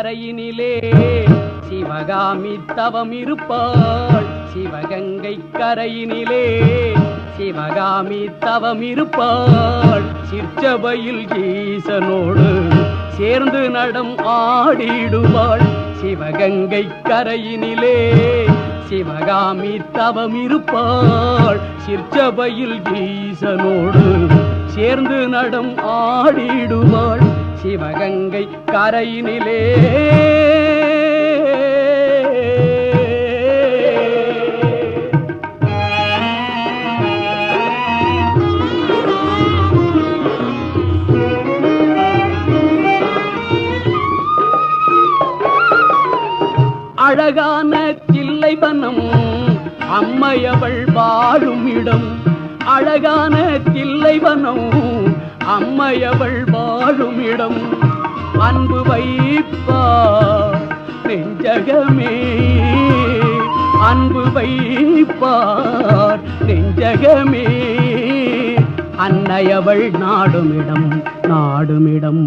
கரையினிலே சிவகாமி தவம் இருப்பாள் சிவகங்கை கரையினிலே சிவகாமி தவம் இருப்பாள் சிற்சபையில் ஈசனோடு சேர்ந்து நடம் ஆடிடுவாள். சிவகங்கை கரையினிலே சிவகாமி தவம் இருப்பாள் சிற்சபையில் ஈசனோடு சேர்ந்து நடம் ஆடிடுவாள். சிவகங்கை கரையினிலே. அழகான தில்லைவனம் அம்மையவள் வாழும் இடம். அழகான தில்லைவனம் அம்மையவள் வாழும் இடம் அன்பு வைப்பா நெஞ்சகமே அன்பு வைப்பார். நெஞ்சகமே அன்னையவள் நாடுமிடம் நாடுமிடம்.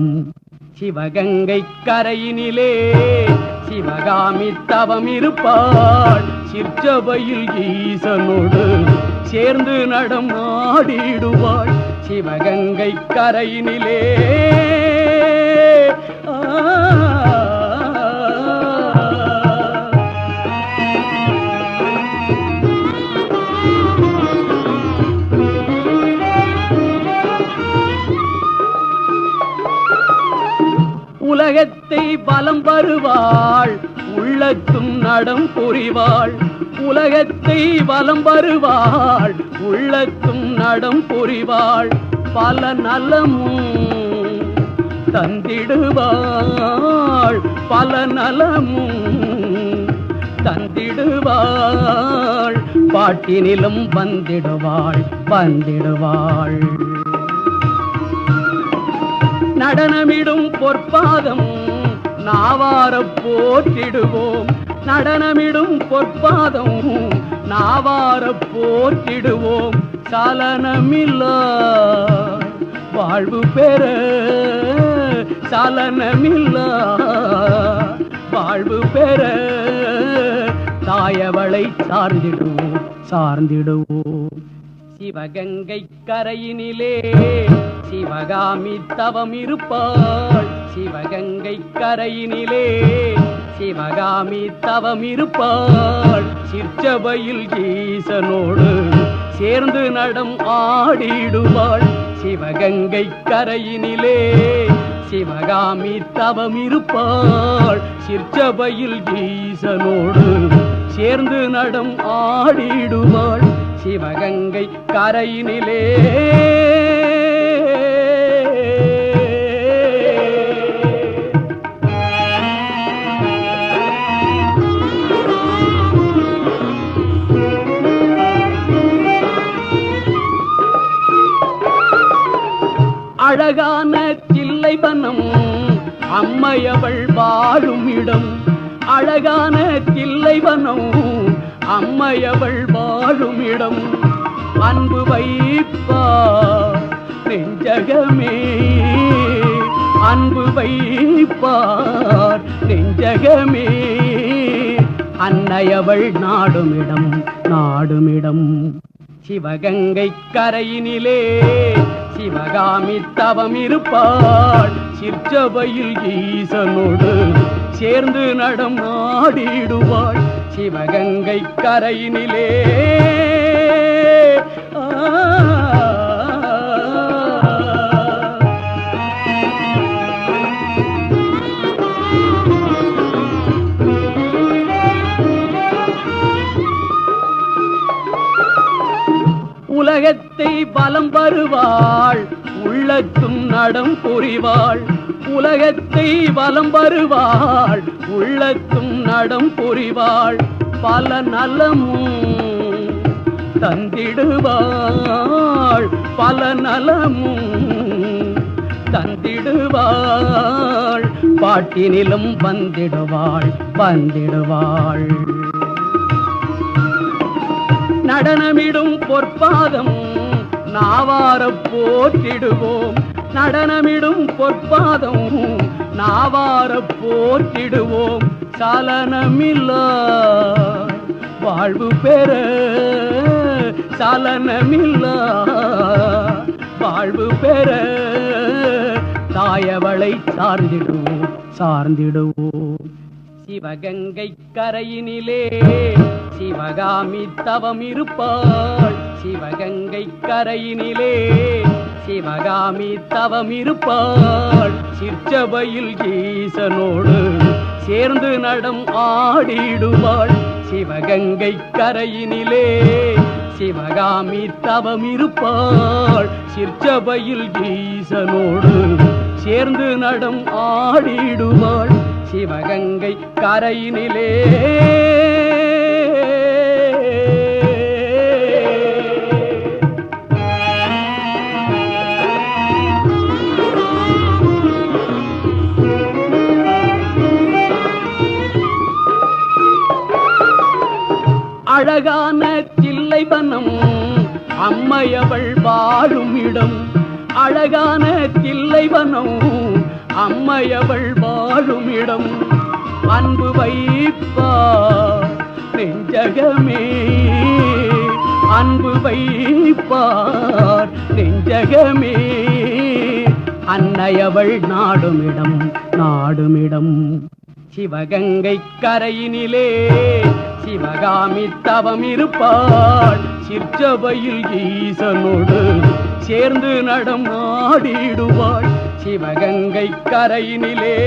சிவகங்கை கரையினிலே சிவகாமி தவம் இருப்பாள். சிற்சபையில் ஈசனோடு சேர்ந்து நடமாடிடுவாள். சிவகங்கை கரையினிலே. உலகத்தை பலம் வருவாள் உள்ளத்தும் நடம் புரிவாள். உலகத்தை வலம் வருவாள் உள்ளத்தும் நடம் புரிவாள் பல நலமும் தந்திடுவாள் பல நலமும் தந்திடுவாள். பாட்டினிலும் வந்திடுவாள் வந்திடுவாள். நடனமிடும் பொற்பாதம் நாவார போற்றிடுவோம். நடனமிடும் பொற்பாதம். நாவார போற்றிடுவோம் சலனமில்லா. வாழ்வு பெற சலனமில்லா. வாழ்வு பெற தாயவளை சார்ந்திடுவோம். சார்ந்திடுவோம். சிவகங்கை கரையினிலே சிவகாமி தவம் இருப்பாள். சிவகங்கை கரையினிலே சிவகாமி தவம் இருப்பாள் சிற்சபையில் ஈசனோடு சேர்ந்து நடம் ஆடிடுவாள். சிவகங்கை கரையினிலே சிவகாமி தவம் இருப்பாள் சிற்சபையில் ஈசனோடு சேர்ந்து நடம் ஆடிடுவாள். சிவகங்கை கரையினிலே அழகான தில்லைவனம் அம்மையவள் வாழும் இடம். அழகான தில்லைவனம் அம்மையவள் வாழும் இடம். அன்பு வைப்பா நெஞ்சகமே. அன்பு வைப்பார் நெஞ்சகமே. அன்னையவள் நாடுமிடம் நாடுமிடம். சிவகங்கை கரையினிலே சிவகாமி தவம் இருப்பாள் சிற்சபையில் ஈசனோடு சேர்ந்து நடம் ஆடிடுவாள் சிவகங்கை கரையினிலே. ஆ. உலகத்தை பலம் வருவாள் உள்ளத்தும் நடம் புரிவாள். உலகத்தை பலம் வருவாள் உள்ளத்தும் நடம் புரிவாள். பல நலமும் தந்திடுவாள் பல நலமும் தந்திடுவாள். பாட்டினிலும் வந்திடுவாள் வந்திடுவாள். நடனமிடும் பொற்பாதம் நாவார போற்றிடுவோம். நடனமிடும் பொற்பாதம் நாவார போற்றிடுவோம். சலனமில்லா வாழ்வு பெற சலனமில்லா வாழ்வு பெற தாயவளை சார்ந்திடுவோம் சார்ந்திடுவோம். சிவகங்கை கரையினிலே சிவகாமி தவம் இருப்பாள். சிவகங்கை கரையினிலே சிவகாமி தவம் இருப்பாள். சிற்சபையில் ஈசனோடு சேர்ந்து நடம் ஆடிடுவாள். சிவகங்கை கரையினிலே சிவகாமி தவம் இருப்பாள். சிற்சபையில் ஈசனோடு சேர்ந்து நடம் ஆடிடுவாள். சிவகங்கை கரையினிலே. அழகான தில்லைவனம் அம்மையவள் வாழும் இடம். அழகான தில்லைவனம் அம்மையவள் வாழும் இடம் அன்பு வைப்பா நெஞ்சகமே அன்பு வைப்பார். நெஞ்சகமே அன்னையவள் நாடுமிடம் நாடுமிடம். சிவகங்கை கரையினிலே சிவகாமி தவம் இருப்பாள். சிற்சபையில் ஈசனோடு சேர்ந்து நடமாடிடுவாள். சிவகங்கை கரையினிலே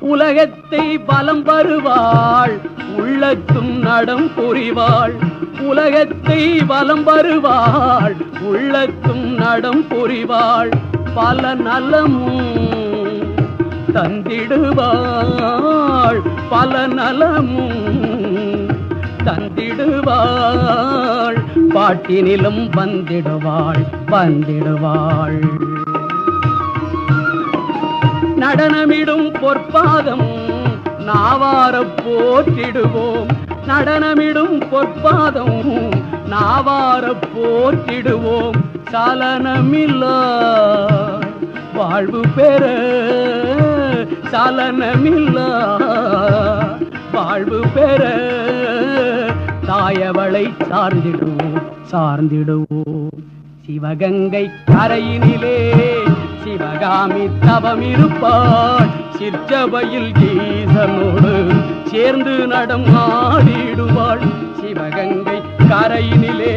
உலகத்தை பலம் வருவாள் உள்ளத்தும் நடம் புரிவாள். உலகத்தை வலம் வருவாள் உள்ளத்தும் நடம் புரிவாள் பல நலமும் தந்திடுவாள் பல நலமும் தந்திடுவாள். பாட்டினிலும் வந்திடுவாள் வந்திடுவாள். நடனமிடும் பொற்பாதம் நாவார போற்றிடுவோம். நடனமிடும் பொற்பாதம். நாவார போற்றிடுவோம் சலனமில்லா. வாழ்வு பெற சலனமில்லா. வாழ்வு பெற தாயவளை சார்ந்திடுவோம் சார்ந்திடுவோம். சிவகங்கை கரையினிலே சிவகாமி தவம் இருப்பாள் சிற்சபையில் ஈசனோடு சேர்ந்து நடமாடிடுவாள். சிவகங்கை கரையினிலே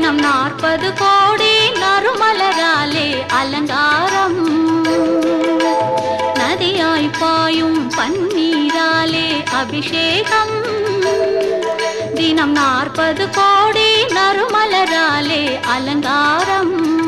தினம் நாற்பது கோடி நறுமலராலே அலங்காரம். நதியாய் பாயும் பன்னீராலே அபிஷேகம். தினம் நாற்பது கோடி நறுமலராலே அலங்காரம்.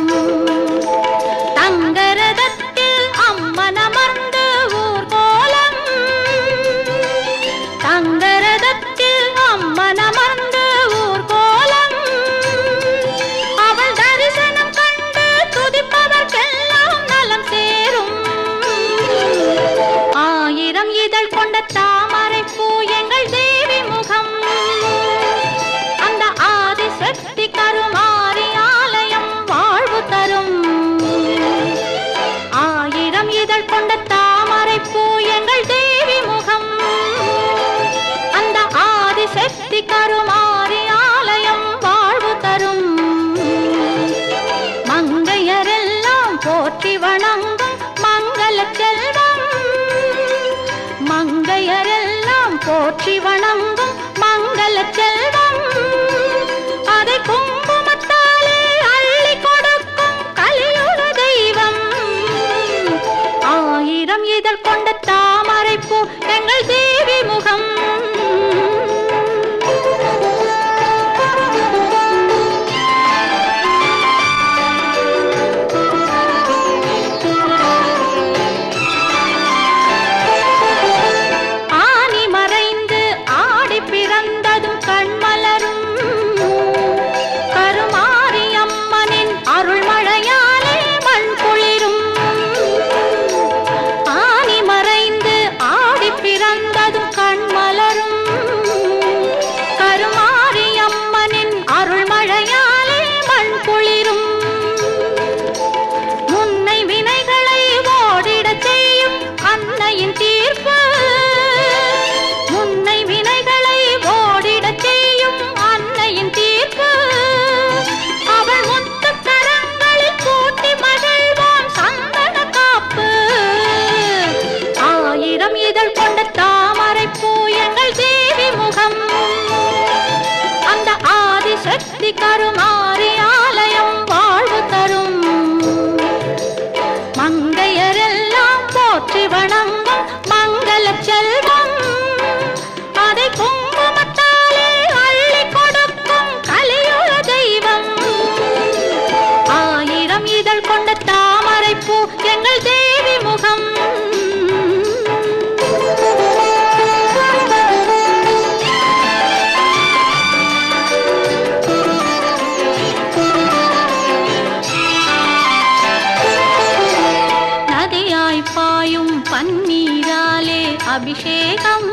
கண்களாய் பாயும் பன்னீராலே அபிஷேகம்.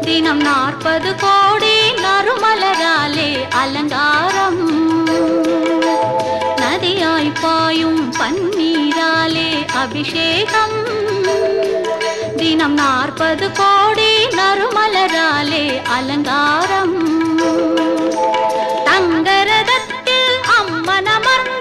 தினம் நாற்பது கோடி நறுமலராலே அலங்காரம். நதியாய் பாயும் பன்னீராலே அபிஷேகம். தினம் நாற்பது கோடி நறுமலராலே அலங்காரம். தங்கரதத்தில் அம்மன் அமர்ந்த